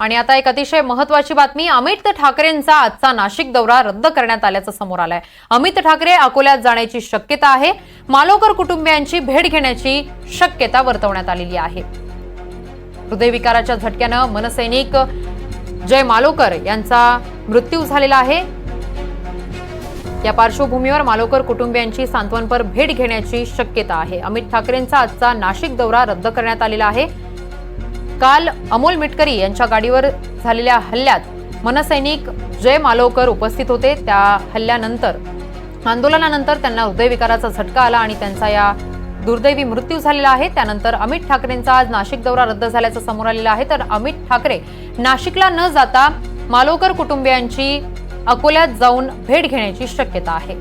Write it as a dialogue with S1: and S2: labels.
S1: आणि आता एक अतिशय महत्वाची बातमी अमित ठाकरेंचा आजचा नाशिक दौरा रद्द करण्यात आल्याचं समोर आलंय. अमित ठाकरे अकोल्यात जाण्याची शक्यता आहे. मालोकर कुटुंबियांची भेट घेण्याची शक्यता वर्तवण्यात आलेली आहे. हृदयविकाराच्या झटक्यानं मनसैनिक जय मालोकर यांचा मृत्यू झालेला आहे. या पार्श्वभूमीवर मालोकर कुटुंबियांची सांत्वनपर भेट घेण्याची शक्यता आहे. अमित ठाकरेंचा आजचा नाशिक दौरा रद्द करण्यात आलेला आहे. काल अमोल मिटकरी यांच्या गाडीवर झालेल्या हल्ल्यात मनसैनिक जय मालोकर उपस्थित होते. त्या हल्ल्यानंतर आंदोलनानंतर त्यांना हृदयविकाराचा झटका आला आणि त्यांचा या दुर्दैवी मृत्यू झालेला आहे. त्यानंतर अमित ठाकरेंचा आज नाशिक दौरा रद्द झाल्याचं समोर आलेलं आहे. तर अमित ठाकरे नाशिकला न जाता मालोकर कुटुंबियांची अकोल्यात जाऊन भेट घेण्याची शक्यता आहे.